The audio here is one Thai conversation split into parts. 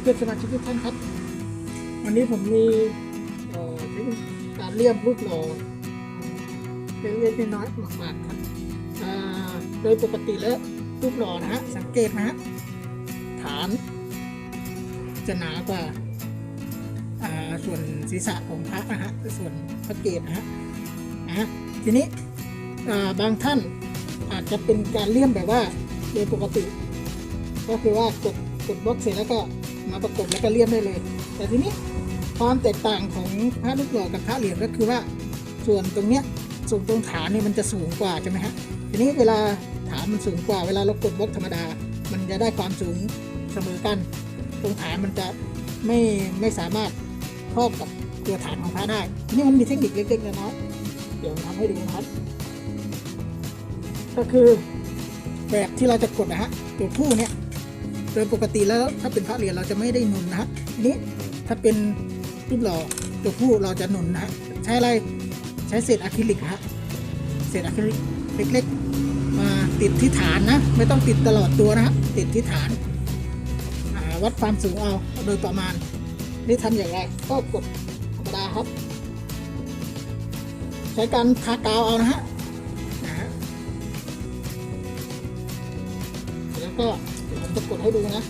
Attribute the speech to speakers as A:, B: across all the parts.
A: เพื่อนสมาชิกทุกท่านครับ วันนี้ผมมีการเลี่ยมรูปหล่อเล็กๆน้อยๆมาฝากครับโดยปกติแล้วรูปหล่อนะฮะสังเกตนะฮะฐาน จะหนากว่าส่วนศีรษะของพระนะฮะส่วนพระเกศนะฮะนะทีนี้บางท่านอาจจะเป็นการเลี่ยมแบบว่าโดยปกติ ก็คือว่ากดกดบล็อกเสร็จแล้วก็ มาประกบแล้วก็เลี่ยมได้เลย แต่ทีนี้ความแตกต่างของพระลูกหล่อกับพระเหรียญก็คือว่าส่วนตรงเนี้ยส่วนตรงฐานเนี่ยมันจะสูงกว่าใช่ไหมฮะทีนี้เวลาฐานมันสูงกว่าเวลาเรากดบล็อกธรรมดา มันจะได้ความสูงเสมอกัน ตรงฐานมันจะไม่ไม่สามารถครอบกับตัวฐานของพระได้ทีนี้มันมีเทคนิคเล็กๆน้อยๆเดี๋ยวทำให้ดูนะครับ ก็คือแบบที่เราจะกดนะฮะตัวผู้เนี่ย โดยปกติแล้วถ้าเป็นพระเหรียญเราจะไม่ได้หนุนนะฮะทีนี้ถ้าเป็นรูปหล่อตัวผู้เราจะหนุนนะฮะใช้อะไรใช้เศษอะคริลิกฮะเศษอะคริลิกเล็กๆ มาติดที่ฐานนะ ไม่ต้องติดตลอดตัวนะฮะติดที่ฐานาวัดความสูงเอาโดยประมาณ นี่ทำอย่างไรก็กดธรรมดาครับ ใช้การทากาวเอานะฮะนะฮะแล้วก็ จะกดให้ดูนะ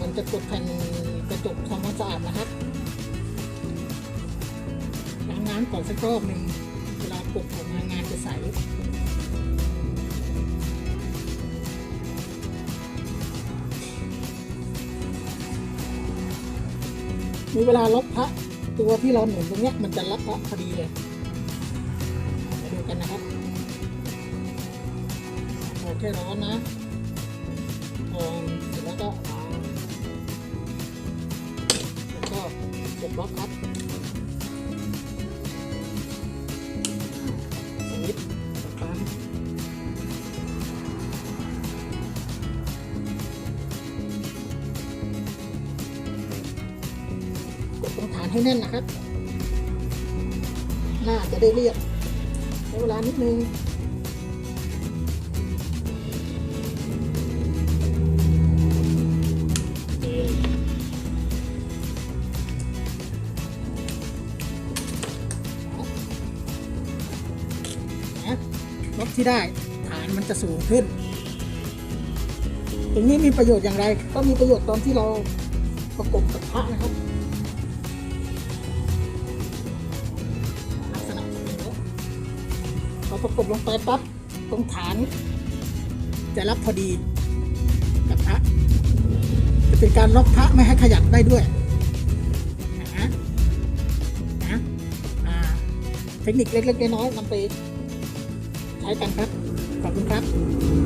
A: มันจะกดแผ่นกระจกทำความสะอาดนะครับล้างน้ำก่อนสักรอบหนึ่งเวลากดออกมงานจะใส มีเวลาล็อกพระตัวที่เราหนุนตรงเนี้ยมันจะล็อกพระพอดีเลยมาดูกันนะครับโอเคร้อนนะพอเสร็จแล้วก็ล้างแล้วก็กดบล็อกครับ ให้แน่นนะครับ หน้าจะได้เรียบใช้เวลานิดนึงนะบล็อกที่ได้ฐานมันจะสูงขึ้น ตรงนี้มีประโยชน์อย่างไร ก็มีประโยชน์ตอนที่เราประกบกับพระนะครับ ประกบลงไปปั๊บตรงฐาน จะรับพอดีกับพระจะเป็นการล็อกพระไม่ให้ขยับได้ด้วยนะนะเทคนิคเล็กๆน้อยๆนำไปใช้กันครับ ขอบคุณครับ